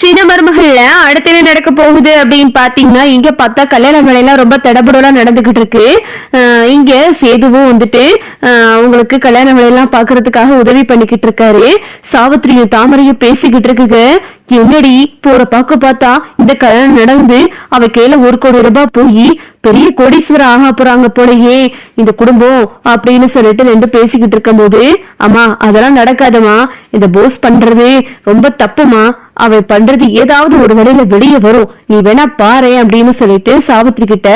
சின்ன மருமகள்ல அடுத்து என்ன நடக்க போகுது அப்படின்னு பாத்தீங்கன்னா இங்க பார்த்தா கல்யாண வேலையெல்லாம் ரொம்ப தடபுடலா நடந்துகிட்டு இருக்கு. ஆஹ் இங்க சேதுவும் வந்துட்டு ஆஹ் அவங்களுக்கு கல்யாண வேலையெல்லாம் பாக்குறதுக்காக உதவி பண்ணிக்கிட்டு இருக்காரு. சாவித்திரியும் தாமரையும் பேசிக்கிட்டு இருக்குங்க. என்னடி போற பாக்க பார்த்தா இந்த கல்யாணம் நடந்து அவ கையில ஒரு கோடி ரூபாய் போய் பெரிய கோடீஸ்வரர் ஆக போறாங்க போலயே. இந்த குடும்பம் அப்படின்னு சொல்லிட்டு ரெண்டு பேசிக்கிட்டு இருக்கும்போது அம்மா அதெல்லாம் நடக்காதமா இந்த போஸ் பண்றது ரொம்ப தப்புமா அவ பண்றது ஏதாவது ஒரு வழியில வெளியே வரும். நீ வேணா பாரு அப்படின்னு சொல்லிட்டு சாவித்திரி கிட்ட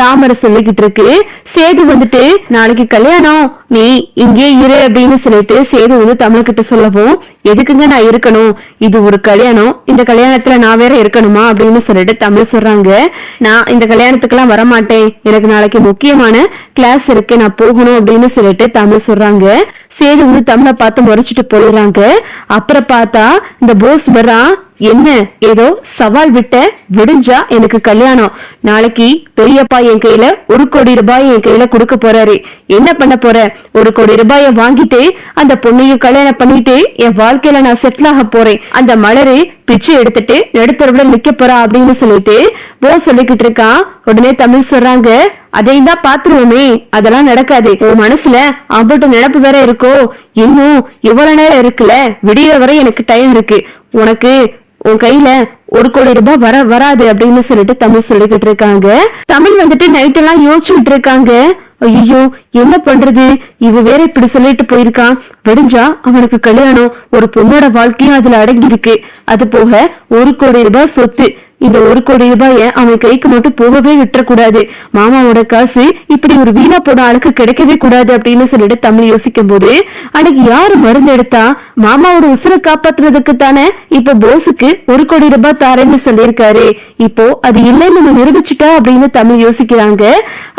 தாமரை சொல்லிக்கிட்டு இருக்கு. சேது வந்துட்டு நாளைக்கு கல்யாணம். நீ இங்கே இரு அப்படின்னு சொல்லிட்டு சேது வந்து தமிழ் கிட்ட சொல்லவும் எதுக்குங்க நான் இருக்கணும்? இது ஒரு கல்யாணம். இந்த கல்யாணத்துல நான் வேற இருக்கணுமா? அப்படின்னு சொல்லிட்டு தமிழ் சொல்றாங்க. நான் இந்த கல்யாணத்துக்கெல்லாம் வரமாட்டேன். எனக்கு நாளைக்கு முக்கியமான கிளாஸ் இருக்கு. நான் போகணும் அப்படின்னு சொல்லிட்டு தமிழ் சொல்றாங்க. சேது வந்து தமிழை பார்த்து முறைச்சிட்டு போயிடுறாங்க. அப்புறம் பார்த்தா இந்த போஸ் வர்றான். என்ன ஏதோ சவால் விட்ட விடிஞ்சா எனக்கு கல்யாணம். நாளைக்கு பெரியப்பா என் கையில ஒரு கோடி ரூபாய் என் கையில கொடுக்க போறாரு. என்ன பண்ண போற? ஒரு கோடி ரூபாய வாங்கிட்டு அந்த பொண்ணையும் கல்யாணம் பண்ணிட்டு என் வாழ்க்கையில நான் செட்டில் ஆக போறேன். அந்த மலரு பிச்சை எடுத்துட்டு நடுத்தரவுல நிக்க போறா அப்படின்னு சொல்லிட்டு போ சொல்லிக்கிட்டு இருக்கான். உடனே தமிழ் சொல்றாங்க அதையும் தான் பாத்துருவோமே. அதெல்லாம் நடக்காது. உன் மனசுல அம்பட்டு நினப்பு வேற இருக்கோ. இன்னும் இவ்வளவு நேரம் இருக்குல்ல? விடிய வரை எனக்கு டைம் இருக்கு. உனக்கு உன் கையில ஒரு கோடி ரூபாய் வர வராது அப்படின்னு சொல்லிட்டு தமிழ் சொல்லிக்கிட்டு இருக்காங்க. தமிழ் வந்துட்டு நைட் எல்லாம் யோசிச்சுட்டு இருக்காங்க. ஐயோ என்ன பண்றது? இவ வேற இப்படி சொல்லிட்டு போயிருக்கான். விடிஞ்சா அவனுக்கு கல்யாணம். ஒரு பொண்ணோட வாழ்க்கையும் அதுல அடங்கி இருக்கு அது போக ஒரு கோடி ரூபாய் சொத்து. இந்த ஒரு கோடி ரூபாய அவன் கைக்கு மட்டும் போகவே விட்டுறக்கூடாது. மாமாவோட காசு இப்படி ஒரு வீணா போன ஆளுக்கு கிடைக்கவே கூடாது அப்படின்னு சொல்லிட்டு தமிழ் யோசிக்கும் போது அன்னைக்கு யாரு மருந்து எடுத்தா? மாமாவோட உசுரை காப்பாத்துறதுக்கு தானே இப்ப போஸுக்கு ஒரு கோடி ரூபாய் தாரேன்னு சொல்லியிருக்காரு. இப்போ அது இல்லைன்னு நம்ம நிரூபிச்சுட்டா அப்படின்னு தமிழ் யோசிக்கிறாங்க.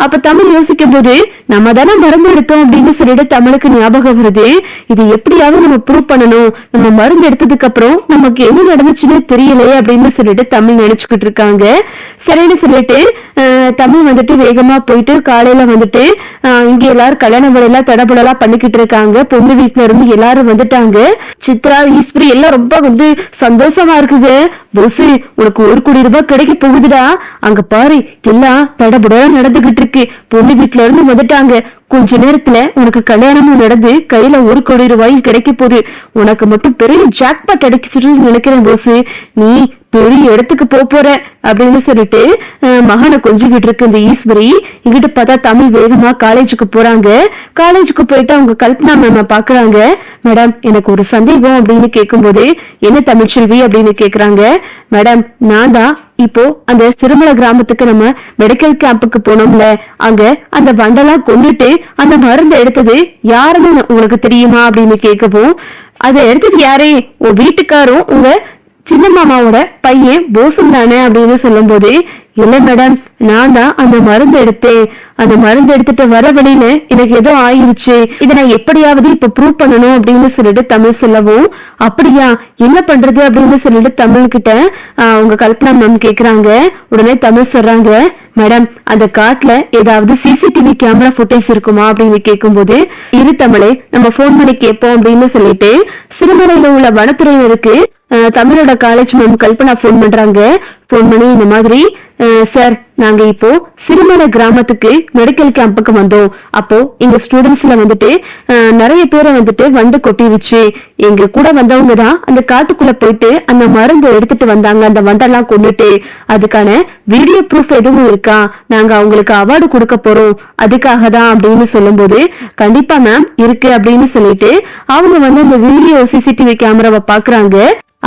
அப்ப தமிழ் யோசிக்கும் போது நம்ம தானே மருந்து எடுத்தோம் அப்படின்னு சொல்லிட்டு தமிழுக்கு ஞாபகம் வருது. இது எப்படியாவது நம்ம ப்ரூவ் பண்ணணும். நம்ம மருந்து எடுத்ததுக்கு அப்புறம் நமக்கு என்ன நடந்துச்சுன்னு தெரியலையே அப்படின்னு சொல்லிட்டு தமிழ் நினைச்சுக்கிட்டு இருக்காங்க சரின்னு சொல்லிட்டு தமிழ் வந்துட்டு வேகமா போயிட்டு காலையில வந்துட்டு இங்க எல்லாரும் கல்யாண வேலையெல்லாம் தடபுடலா பண்ணிக்கிட்டு இருக்காங்க பொண்ணு வீட்டுல இருந்து எல்லாரும் வந்துட்டாங்க. சித்ரா ஈஸ்வரி எல்லாம் ரொம்ப வந்து சந்தோஷமா இருக்குது போசு உனக்கு ஒரு கோடி ரூபாய் கிடைக்க போகுதுடா. அங்க பாரு எல்லாம் தடபுடலா நடந்துகிட்டு இருக்கு. பொண்ணு வீட்டுல இருந்து வந்துட்டாங்க. கொஞ்ச நேரத்துல உனக்கு கல்யாணமும் நடந்து கையில ஒரு கோடி ரூபாயும் கிடைக்க போகுது. உனக்கு மட்டும் பெரிய ஜாக்பாட் அடிச்சிட்டு நினைக்கிறேன் போசு. நீ பெரிய இடத்துக்கு போக போற அப்படின்னு சொல்லிட்டு மகனை கொஞ்சிக்கிட்டு இருக்கு இந்த ஈஸ்வரி. இங்கிட்ட பார்த்தா தமிழ் வேகமா காலேஜுக்கு போறாங்க. காலேஜுக்கு போயிட்டு அவங்க கல்பனா மேம பாக்குறாங்க. மேடம் எனக்கு ஒரு சந்தேகம் அப்படின்னு கேட்கும்போது என்ன தமிழ்ச்செல்வி அப்படின்னு கேக்குறாங்க. மேடம் நான் தான் இப்போ அந்த சிறுமல கிராமத்துக்கு நம்ம மெடிக்கல் கேம்புக்கு போனோம்ல. அங்க அந்த வண்டெல்லாம் கொண்டுட்டு அந்த மருந்து எடுத்தது யாருன்னு உங்களுக்கு தெரியுமா? அப்படின்னு கேட்கவும் அதை எடுத்தது யாரே? உன் வீட்டுக்காரும் உங்க சின்ன மாமாவோட பையன் போசும் தானே அப்படின்னு சொல்லும்போது இல்லை மேடம் நான் தான் அந்த மருந்து எடுத்தேன். அந்த மருந்து எடுத்துட்டு வர வழியில எனக்கு ஏதோ ஆயிருச்சு. இதை நான் எப்படியாவது இப்ப ப்ரூவ் பண்ணணும் அப்படின்னு சொல்லிட்டு தமிழ் சொல்லவும் அப்படியா என்ன பண்றது? அப்படின்னு சொல்லிட்டு தமிழ் கிட்ட அவங்க உங்க கல்பனா மேம் கேக்குறாங்க. உடனே தமிழ் சொல்றாங்க மேடம் அந்த காட்டுல ஏதாவது சிசிடிவி கேமரா புட்டேஜ் இருக்குமா? அப்படின்னு கேட்கும்போது இரு தமிழே நம்ம போன் பண்ணி கேட்போம் அப்படின்னு சொல்லிட்டு சிறுமலையில உள்ள வனத்துறையினருக்கு தமிழோட காலேஜ் மேம் கல்பனா ஃபோன் பண்றாங்க. ஃபோன் பண்ணி இந்த மாதிரி சார் நாங்க இப்போ சிறுமலை கிராமத்துக்கு மெடிக்கல் கேம்புக்கு வந்தோம். அப்போ எங்க ஸ்டூடெண்ட்ஸ்ல வந்துட்டு நிறைய பேரை வந்துட்டு வண்டு கொட்டிருச்சு. எங்க கூட வந்தவங்க தான் அந்த காட்டுக்குள்ள போயிட்டு அந்த மருந்து எடுத்துட்டு வந்தாங்க அந்த வண்டெல்லாம் கொண்டுட்டு. அதுக்கான வீடியோ ப்ரூஃப் எதுவும் இருக்கா? நாங்க அவங்களுக்கு அவார்டு கொடுக்க போறோம். அதுக்காக தான் அப்படின்னு சொல்லும்போது கண்டிப்பா மேம் இருக்கு அப்படின்னு சொல்லிட்டு அவங்க வந்து அந்த வீடியோ சிசிடிவி கேமராவை பாக்குறாங்க.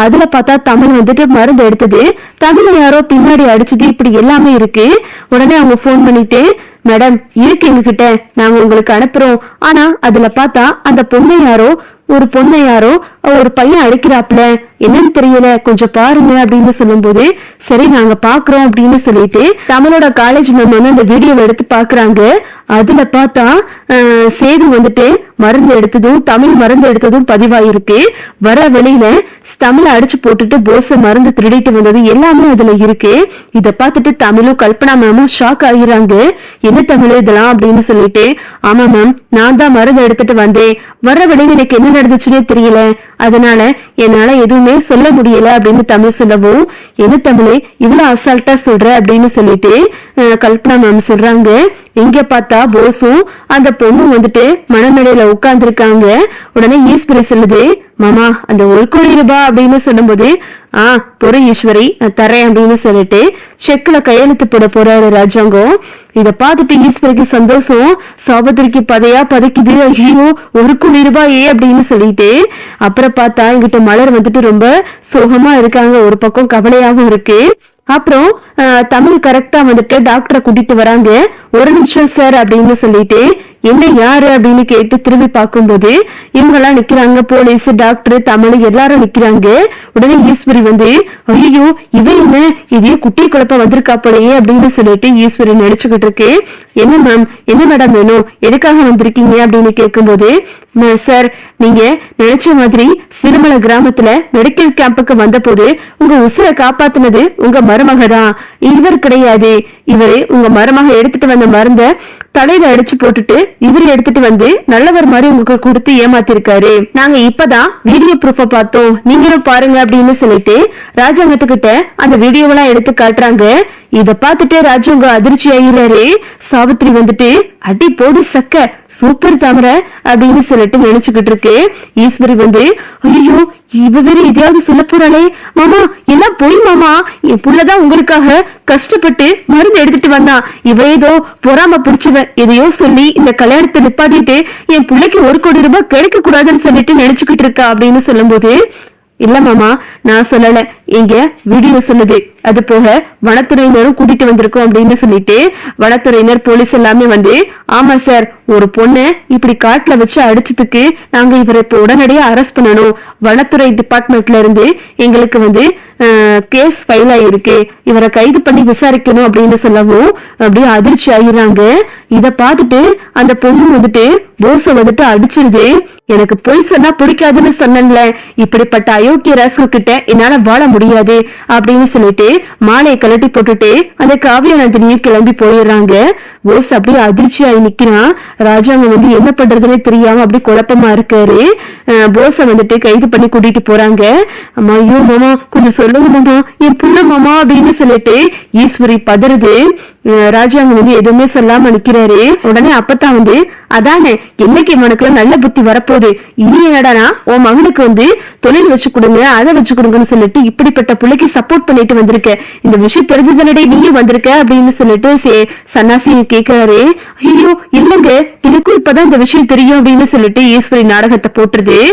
அதுல பார்த்தா தமிழ் வந்துட்டு மருந்து எடுத்தது. தமிழ் யாரோ பின்னாடி அடிச்சது இப்படி எல்லாமே இருக்கு. உடனே அவங்க ஃபோன் பண்ணிட்டு மேடம் இருக்கு எங்ககிட்ட. நாங்க உங்களுக்கு அனுப்புறோம். ஆனா அதுல பார்த்தா அந்த பொண்ணை யாரோ ஒரு பொண்ணை யாரோ ஒரு பையன் அடிக்கிறாப்ல என்னன்னு தெரியல. கொஞ்சம் பாருங்க அப்படின்னு சொல்லும்போது சரி நாங்க பாக்குறோம் அப்படின்னு சொல்லிட்டு தமிழோட காலேஜ் மேம் வந்து அந்த வீடியோவை எடுத்து பாக்குறாங்க அதுல பார்த்தா சேது வந்துட்டு மருந்து எடுத்ததும் தமிழ் மருந்து எடுத்ததும் பதிவாயிருக்கு. வர வெளியில தமிழ அடிச்சு போட்டுட்டு போஸ் மருந்து திருடிட்டு வந்தது எல்லாமே அதுல இருக்கு. இத பார்த்துட்டு தமிழும் கல்பனா மேமும் ஷாக் ஆகிறாங்க என்ன தமிழ் இதெல்லாம் அப்படின்னு சொல்லிட்டு ஆமா மேம் நான் தான் மருந்து எடுத்துட்டு வந்தேன். வர்ற வெளியில எனக்கு என்ன நடந்துச்சுன்னே தெரியல. அதனால என்னால எதுவுமே சொல்ல முடியல அப்படின்னு தமிழ் சொல்லவும் என்ன தமிழே இவ்வளவு அசால்ட்டா சொல்ற அப்படின்னு சொல்லிட்டு கல்பனா மேம் சொல்றாங்க. எங்க பார்த்தா போஸும் அந்த பொண்ணு வந்துட்டு மனநிலையில உட்கார்ந்து இருக்காங்க உடனே ஈஸ்வரி சொல்லுது மாமா அந்த ஒரு கோடி ரூபாய் அப்படின்னு சொல்லும்போது ஆ பொறு ஈஸ்வரி நான் தரேன் அப்படின்னு சொல்லிட்டு செக்ல கையெழுத்து போட போறாரு ராஜாங்கம். இத பார்த்துட்டு ஈஸ்வரிக்கு சந்தோஷம். சாபத்திரிக்கு பதையா பதைக்குது. ஐயோ ஒரு கோடி ரூபாயே அப்படின்னு சொல்லிட்டு அப்புறம் பார்த்தா எங்கிட்ட மலர் வந்துட்டு ரொம்ப சோகமா இருக்காங்க. ஒரு பக்கம் கவலையாகவும் இருக்கு. அப்புறம் தமிழ் கரெக்டா வந்துட்டு டாக்டரை கூட்டிட்டு வராங்க. ஒரு நிமிஷம் சார் அப்படின்னு சொல்லிட்டு என்ன யாரு அப்படின்னு கேட்டு திரும்பி பார்க்கும்போது இவங்க எல்லாம் நிக்கிறாங்க போலீஸ் டாக்டர் தமிழ் எல்லாரும் நிக்கிறாங்க. உடனே ஈஸ்வரி வந்து ஐயோ இவன் என்ன? இதே குட்டி குழப்ப வந்திருக்கா போலயே அப்படின்னு சொல்லிட்டு ஈஸ்வரி நினைச்சுக்கிட்டு இருக்கு. என்ன மேம் என்ன மேடம் வேணும்? எதுக்காக வந்திருக்கீங்க அப்படின்னு கேட்கும்போது சார் நீங்க நினைச்ச மாதிரி சிறுமலை கிராமத்துல மெடிக்கல் கேம்புக்கு வந்தபோது உங்க உசுரை காப்பாத்தினது உங்க மருமக தான். இவர் கிடையாது. இவரு உங்க மருமக எடுத்துட்டு வந்த மருந்த தலையில அடிச்சு போட்டுட்டு இவர் எடுத்துட்டு வந்து நல்லவர் மாதிரி உங்களுக்கு கொடுத்து ஏமாத்திருக்காரு. நாங்க இப்பதான் வீடியோ ப்ரூஃப பார்த்தோம். நீங்களும் பாருங்க அப்படின்னு சொல்லிட்டு ராஜாங்கத்துக்கிட்ட அந்த வீடியோவெல்லாம் எடுத்து காட்டுறாங்க. இத பாத்துட்டு ராஜுங்க அதிர்ச்சி ஆகிறாரு சாவித்ரி வந்துட்டு அடி போடு சக்க சூப்பர் தாமர அப்படின்னு சொல்லிட்டு நினைச்சுக்கிட்டு இருக்கு. ஈஸ்வரி வந்து ஐயோ இவ வேற எதையாவது சொல்ல போறாளே? மாமா எல்லாம் போய் மாமா. என் புள்ளதான் உங்களுக்காக கஷ்டப்பட்டு மருந்து எடுத்துட்டு வந்தான் இவ ஏதோ பொறாம பிடிச்சவ. எதையோ சொல்லி இந்த கல்யாணத்தை நிப்பாட்டிட்டு என் பிள்ளைக்கு ஒரு கோடி ரூபாய் கிடைக்க கூடாதுன்னு சொல்லிட்டு நினைச்சுக்கிட்டு இருக்கா அப்படின்னு சொல்லும்போது இல்ல மாமா நான் சொல்லல. இங்க வீடியோ சொல்லுது. அது போக வனத்துறையினரும் கூட்டிட்டு வந்திருக்கோம் அப்படின்னு சொல்லிட்டு வனத்துறையினர் போலீஸ் எல்லாமே வந்து ஆமா சார் ஒரு பொண்ணை இப்படி காட்டுல வச்சு அடிச்சதுக்கு நாங்க இவரை இப்ப உடனடியா அரெஸ்ட் பண்ணணும். வனத்துறை டிபார்ட்மெண்ட்ல இருந்து எங்களுக்கு வந்து கேஸ் ஃபைல் ஆயிருக்கு. இவரை கைது பண்ணி விசாரிக்கணும் அப்படின்னு சொல்லவும் அப்படியே அதிர்ச்சி ஆயிடுறாங்க. இத பார்த்துட்டு அந்த பொண்ணு வந்துட்டு போஸ வந்துட்டு அடிச்சிருது. எனக்கு பொய் சொன்னா பிடிக்காதுன்னு சொன்னேன்ல. இப்படிப்பட்ட அயோக்கிய ராஸ்கல் கிட்ட என்னால வாழ முடியாது. அப்படின்னு சொல்லிட்டு மாலையை கலட்டி போட்டுட்டு அந்த காவிய நந்தினியும் கிளம்பி போயிடுறாங்க. போஸ் அப்படியே அதிர்ச்சியாகி நிக்கிறான் ராஜாங்க வந்து என்ன பண்றதுன்னே தெரியாம அப்படி குழப்பமா இருக்காரு. அஹ் போஸ வந்துட்டு கைது பண்ணி கூட்டிட்டு போறாங்க. அம்மா ஐயோ மாமா கொஞ்சம் சொல்லுங்க மாமா. என் புள்ள மாமா அப்படின்னு சொல்லிட்டு ஈஸ்வரி பதறுது. ராஜாங்க வந்து எதுவுமே சொல்லாம நிக்கிறாரு. உடனே அப்பதான் வந்து அதானே என்னைக்கு இவனுக்குள்ள நல்ல புத்தி வரப்போகுது? இனி என்னடானா உன் மகனுக்கு வந்து தொழில் வச்சு கொடுங்க அதை வச்சு கொடுங்கன்னு சொல்லிட்டு இப்படிப்பட்ட பிள்ளைக்கு சப்போர்ட் பண்ணிட்டு வந்திருக்க. இந்த விஷயம் தெரிஞ்சதனடே நீயும் வந்திருக்க அப்படின்னு சொல்லிட்டு சே- சன்னாசி கேக்குறாரு. ஐயோ இல்லங்க எனக்கும் இப்பதான் இந்த விஷயம் தெரியும் அப்படின்னு சொல்லிட்டு ஈஸ்வரி நாடகத்தை போட்டுருது.